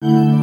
thank mm -hmm. you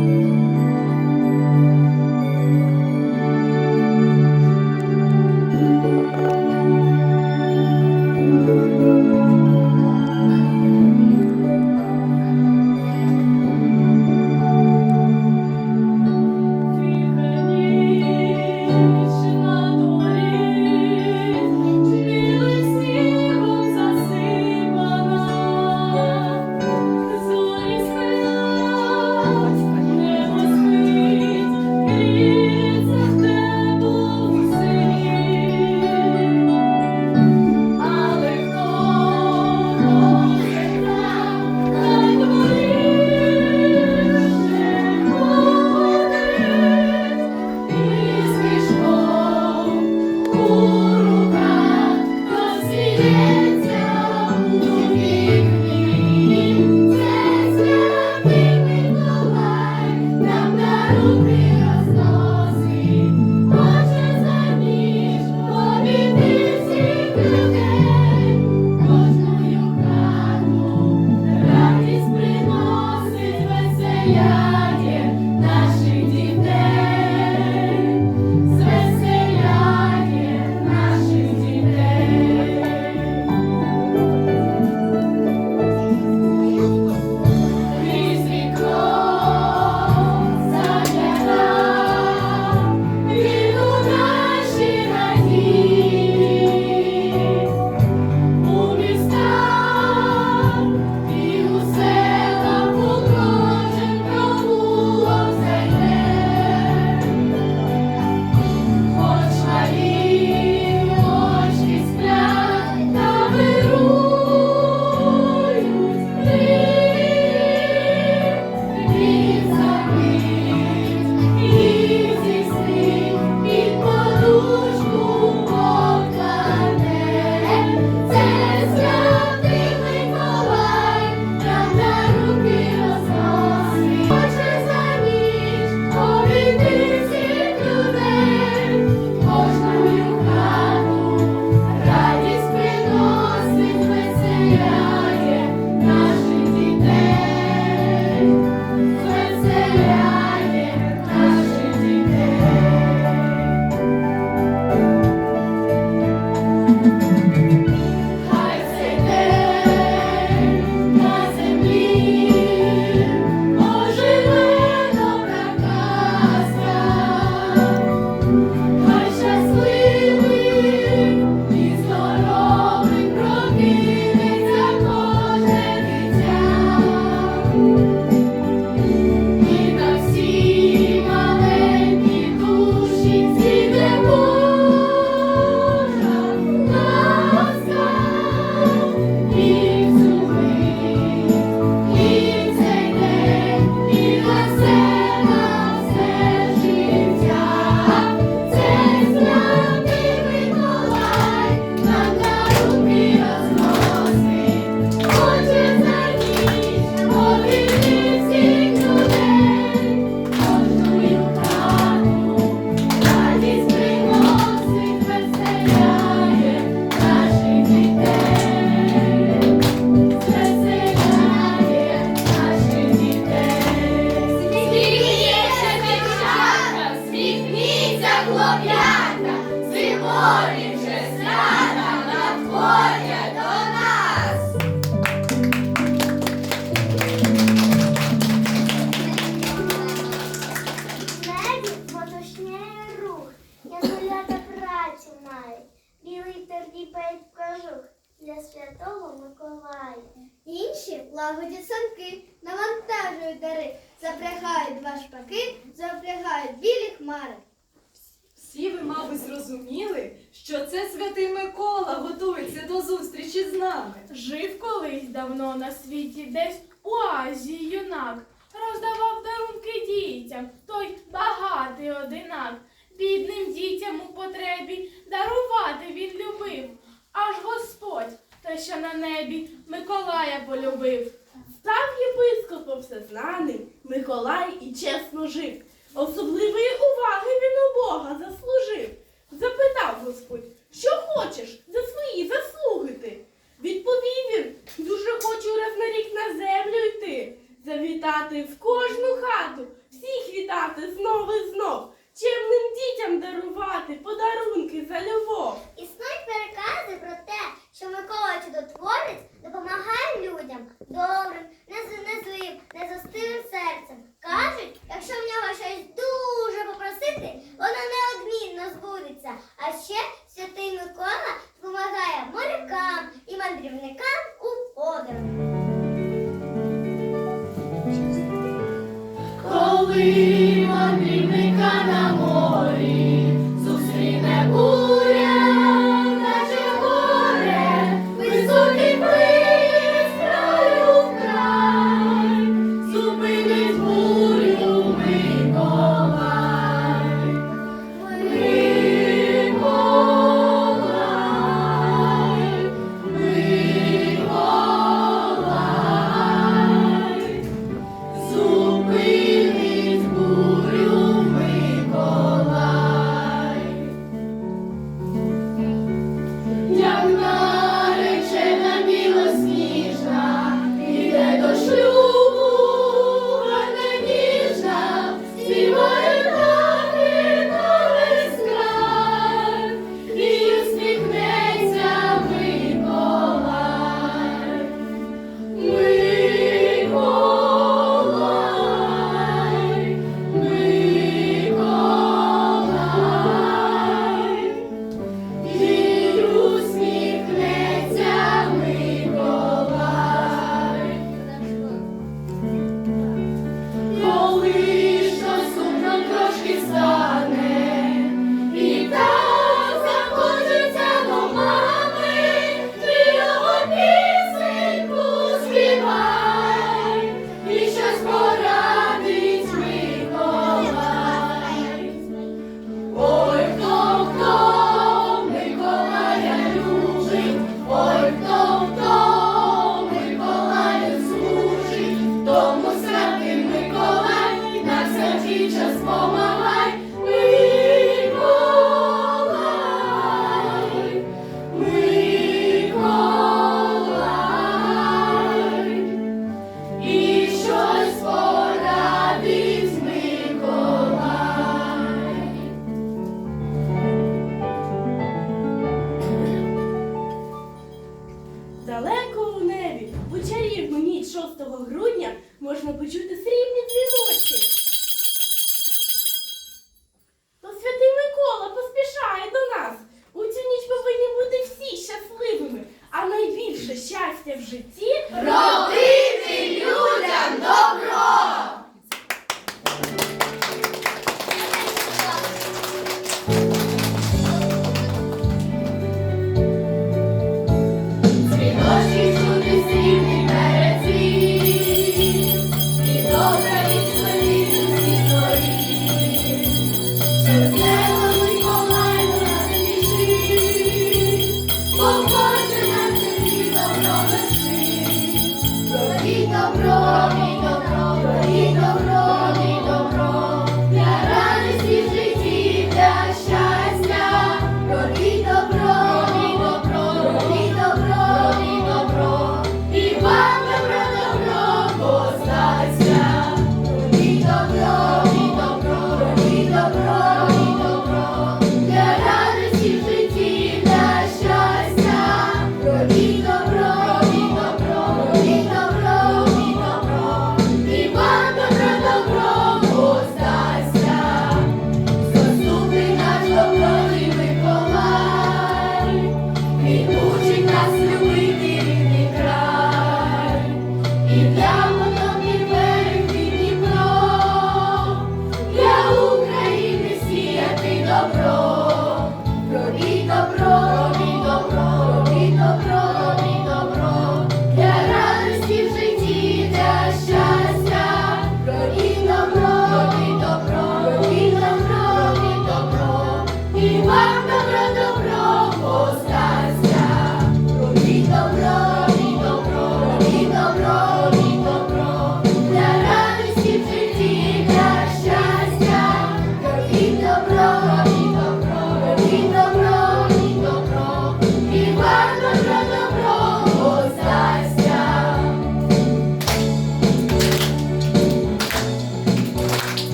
мабуть, зрозуміли, що це святий Микола готується до зустрічі з нами. Жив колись давно на світі десь у Азії юнак, роздавав дарунки дітям, той багатий одинак. Бідним дітям у потребі дарувати він любив. Аж Господь, той, що на небі, Миколая полюбив. Став єпископом всезнаний, Миколай і чесно жив. Особливої уваги він у Бога заслужив. Запитав Господь, що хочеш за свої заслуги ти? Відповів він, дуже хочу раз на рік на землю йти, завітати в кожну хату, всіх вітати знов і знов, чемним дітям дарувати подарунки за любов. Існують перекази про те, що Микола Чудотворець житті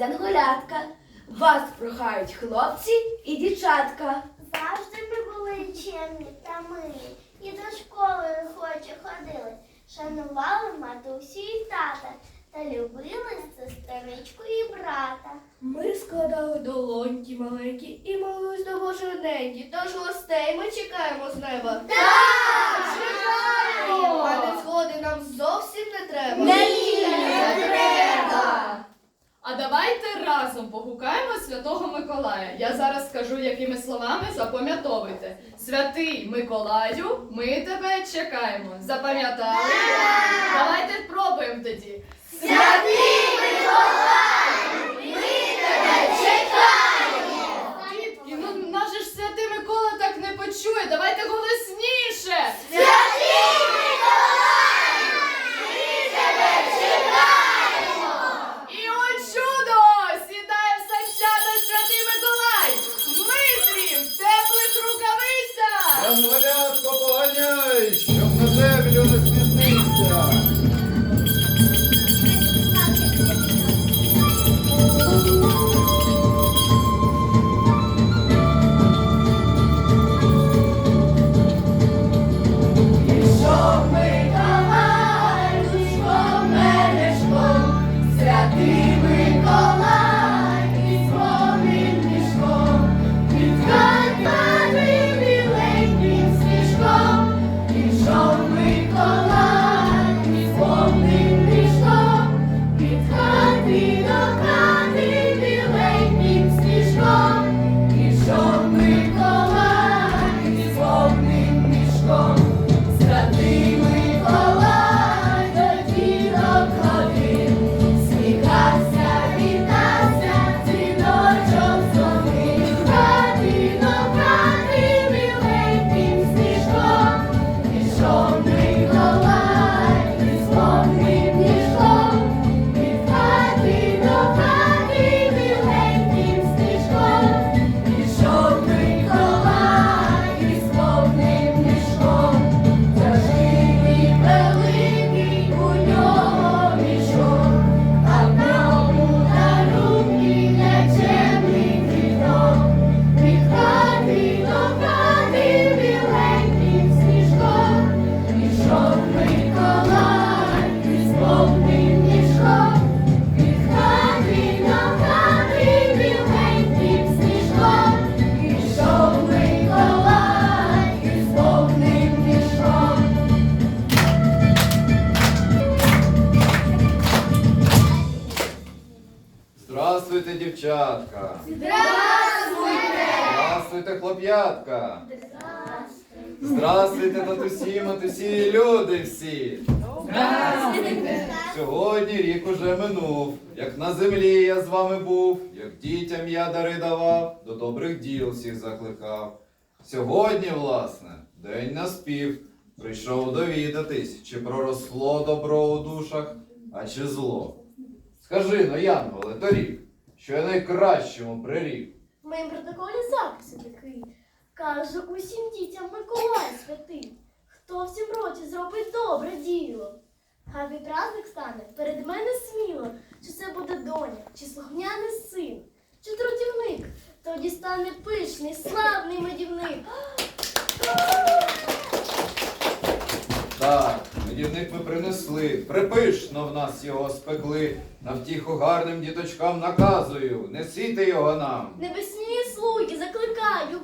нас. Вас прохають хлопці і дівчатка. Завжди ми були чемні та милі, і до школи охоче ходили, шанували матусі і тата, та любили сестричку і брата. Ми складали долоньки маленькі і молились до Божої. Тож гостей ми чекаємо з неба. Так, А не згоди нам зовсім не треба. не треба. А давайте разом погукаємо Святого Миколая. Я зараз скажу, якими словами запам'ятовуйте. Святий Миколаю, ми тебе чекаємо. Запам'ятали? Давайте спробуємо тоді. Святий Миколай, ми тебе чекаємо. Дітки, ну наш же ж святий Микола так не почує. Давайте голосніше. Святий святий Рік уже минув, як на землі я з вами був, як дітям я дари давав, до добрих діл всіх закликав. Сьогодні, власне, день наспів, прийшов довідатись, чи проросло добро у душах, а чи зло. Скажи, ну, Янголе, торік, що я найкращому прирік. В моїм протоколі запис такий. Каже усім дітям Миколай святий, хто в цім році зробить добре діло. Хай праздник стане перед мене сміло, чи це буде доня, чи слухняний син, чи трудівник, тоді стане пишний, славний медівник. Так, медівник ми принесли, припишно в нас його спекли. На втіху гарним діточкам наказую, несіть його нам. Небесні слуги, закликаю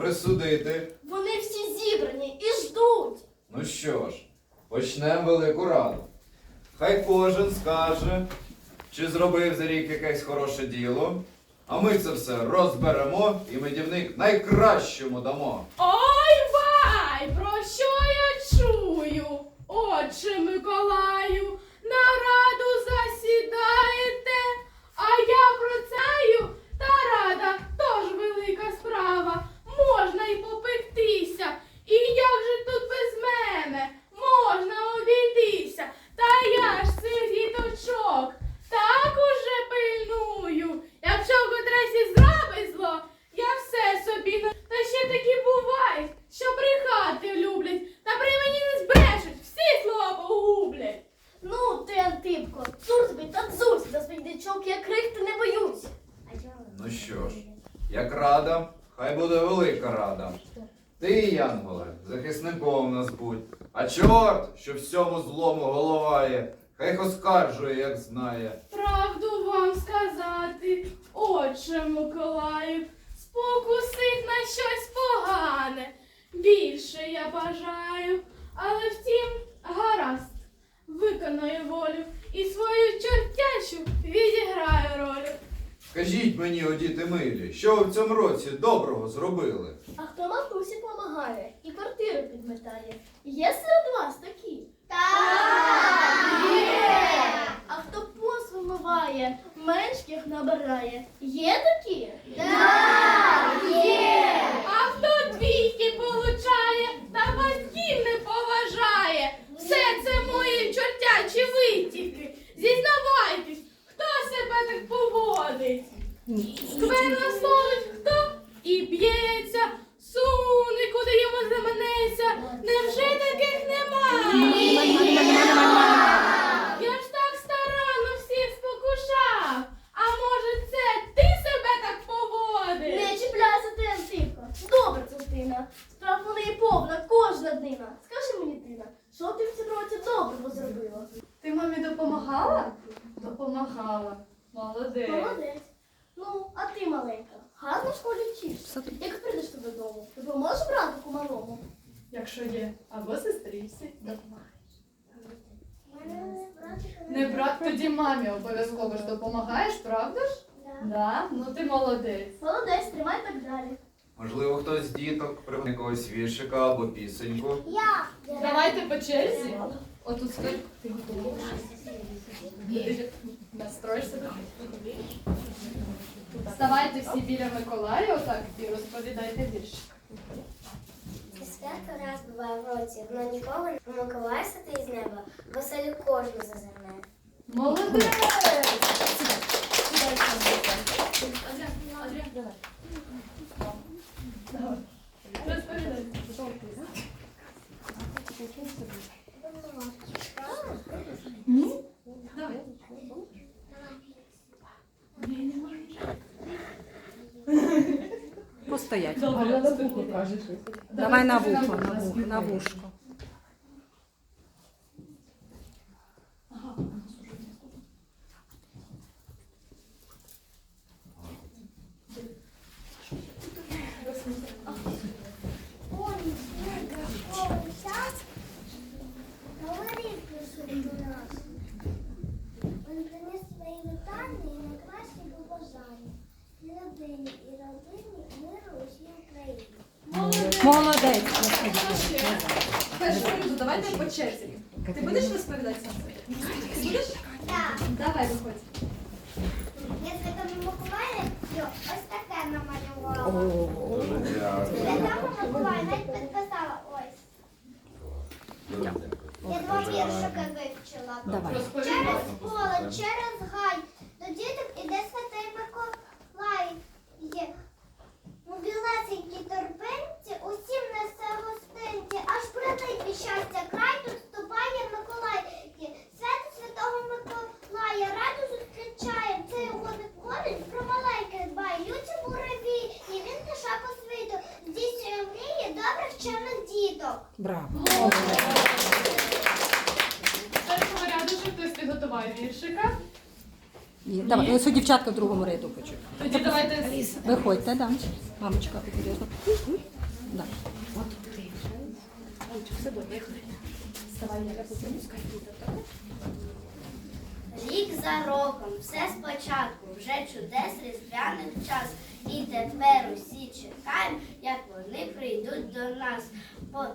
присудити. Вони всі зібрані і ждуть. Ну що ж, почнемо велику раду. Хай кожен скаже, чи зробив за рік якесь хороше діло, а ми це все розберемо і медівник найкращому дамо. Ой вай, про що я чую? Отче Миколаю, на раду засідаєте, а я процею, та рада тож велика справа. Можна й попектися. І як же тут без мене можна обійтися? Та я ж цих діточок так уже пильную. Якщо котресь і зробить зло, я все собі на та ще такі бувають, що брехати люблять, та при мені не збрешуть, всі слова погублять. Ну, ти, Антипко, цур тобі та дзусь за своїх дичок, я крихти не боюсь. Ну що ж, як рада, хай буде велика рада. Ти, Янголе, захисником нас будь, а чорт, що всьому злому головає, хай оскаржує, як знає. Правду вам сказати, отче Миколаю, спокусить на щось погане. Більше я бажаю, але втім, гаразд, виконаю волю і свою чортячу відіграю роль. Скажіть мені, о діти милі, що ви в році доброго зробили? А хто мамусі помагає і квартиру підметає? Є серед вас такі? Так! А хто посуд вмиває, меншких набирає? Є такі? Так! Є! А хто двійки получає та батьків не поважає? Все це мої чортячі витівки. Зізнавайтесь, хто себе так поводить? Скверно словить хто і б'ється, суне, куди йому заманеться. Невже таких немає? Я ж так старанно всіх спокушав. А може це ти себе так поводиш? Не чіпляйся ти, Антипко. Добра частина. Справ у неї повна, кожна днина. Скажи мені, Тина, що ти в цьому році доброго зробила? Ти мамі допомагала? Допомагала. Молодець. Молодець. Ну, а ти маленька, гарно в школі вчишся. Як прийдеш ти додому, допоможеш братику малому? Якщо є, або сестричці, допомагай. Не Не брат, тоді мамі обов'язково ж допомагаєш, правда ж? Да? Ну ти молодець. Молодець, тримай так далі. Можливо, хтось з діток пригне якогось віршика або пісеньку. Я! Давайте по черзі. Отут стой. Ти готова? Ти Настроїшся? Вставайте всі біля Миколая, отак, і розповідайте віршик. Свято раз буває в році, но нікого не Миколай сати із неба, веселю кожну зазирне. Молодець! Адріан, Адріан, давай. Давай. Розповідай. Ні? Давай. Кажеш. Давай на вухо, на вухо, на вушко. Ой, снега, школи час. Говорить присутній до нас. Він приніс свої вітання і найкращі побажання. І родині, і родині, миру усій Україні. Молодець. Першу фразу давайте по черзі. Ти будеш? Так, Давай, виходь. я Святому Миколаю ось таке намалювала. Навіть підписала ось. Я два віршика вивчила. Давай. Через поле, через гай, до діток іде святий Миколай. Є. У білесенькій торбинці усім несе гостинці, аж прилить від щастя край тут вступає Миколай. Є. Свято святого Миколая раду зустрічає, це його не ходить, про маленьких дбає, люті бураві, і він душа по світу, здійснює мрії добрих чемних діток. Браво. З першого ряду ще хтось підготував віршика. Є. Давай, ось дівчатка в другому ряду хочу. Тоді давайте Виходьте, да. Мамочка, обережно. Да. Рік за роком, все спочатку, вже чудес різдвяних час. І тепер усі чекаємо, як вони прийдуть до нас.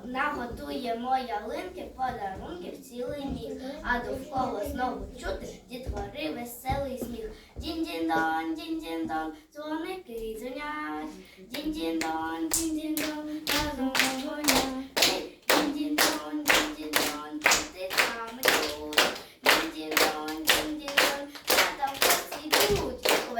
Наготуємо ялинки, подарунків цілий міг, а довкола знову чути дітвори веселий сміх. Дін-дін-дон, дін-дін-дон, дзвоники дзвонять. Дін-дін-дон, дін-дін-дон, разом дзвонять. Дін-дін-дон, дітиками тут. Дін-дін-дон, дін-дін-дон, та там гості йдуть. У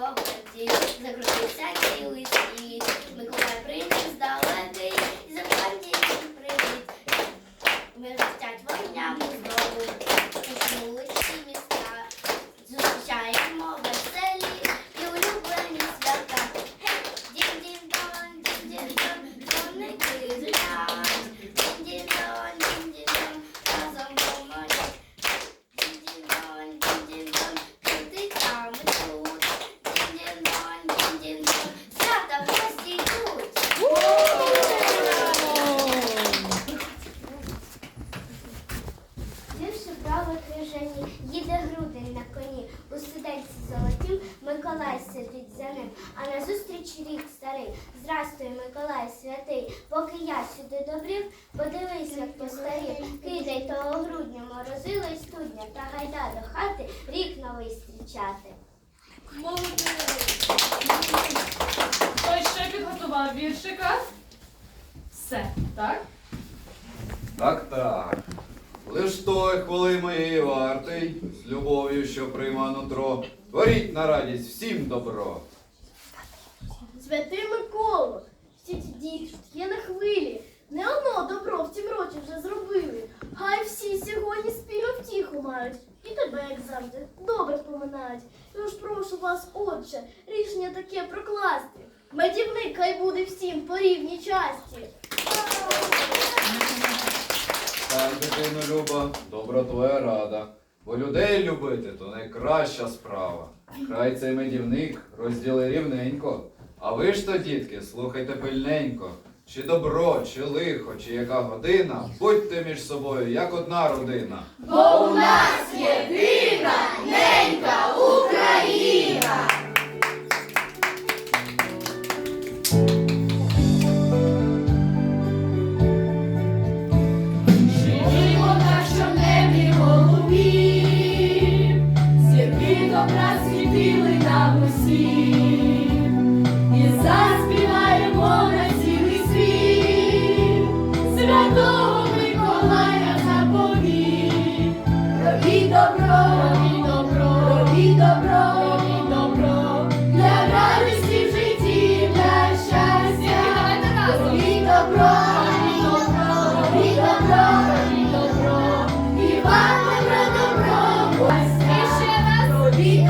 круговерті закрутився цілий світ. Миколай приніс здалеки, і закладі привіт. Ми ростять вогнями знову, уснули всі міста. Зустрічаємо веселі і улюблені свята. Гей, дін-дін-дон, дін-дін-дон, дзвоники звучать. Дін-дін-дон, дін-дін-дон, разом гомонять. Дін-дін-дон, дін-дін-дон, крутиками тут. Дін-дін-дон, дін-дін-дон, свята в гості йдуть. Дівши право крижані, їде грудень на коні. У сиденці золотім Миколай сидить за ним. А назустріч рік старий. Здрастуй, Миколай святий. Поки я сюди добрів, подивись, як постарів. Кидай того грудня морозило й студня, та гайда до хати рік новий зустрічати. Хтось ще віршика? Все, так? Так, так. Лиш той хвили моєї вартий, з любов'ю, що прийма нутро, творіть на радість всім добро. Святий Миколо, всі ці діти є на хвилі. Не одно добро в цім році вже зробили. Хай всі сьогодні спільну втіху мають. І тебе, як завжди, добре споминають. Тож прошу вас, отче, рішення таке прокласти. Медівник хай буде всім по рівній часті. Так, дитино Люба, добра твоя рада. Бо людей любити то найкраща справа. Хай цей медівник розділи рівненько. А ви ж то, дітки, слухайте пильненько. Чи добро, чи лихо, чи яка година, будьте між собою, як одна родина. Живімо Робіть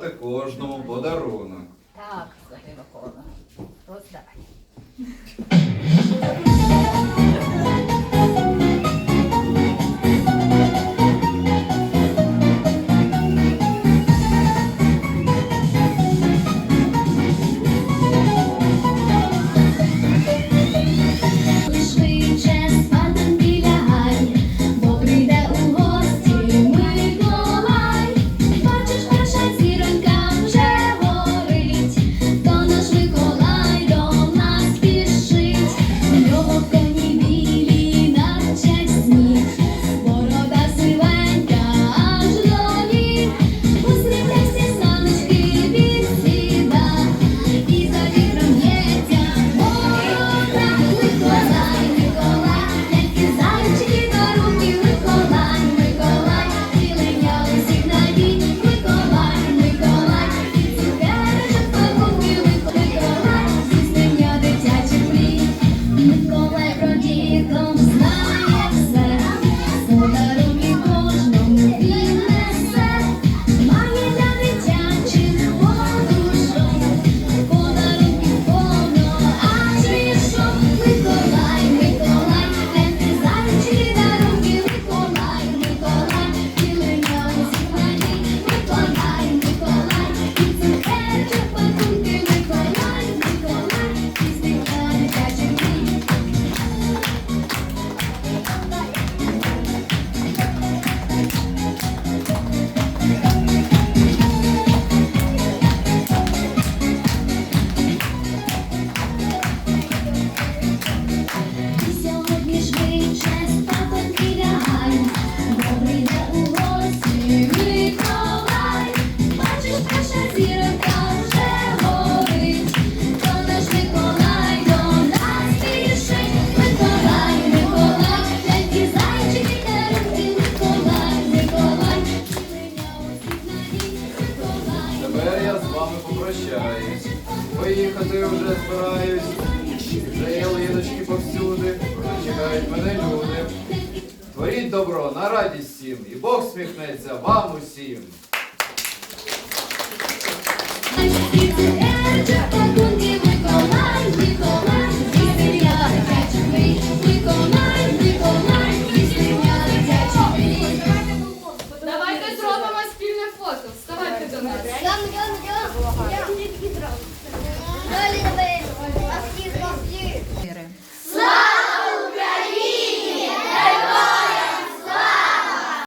Роздати кожному подарунок. Так, Святий Микола. Сміхнеться вам усім.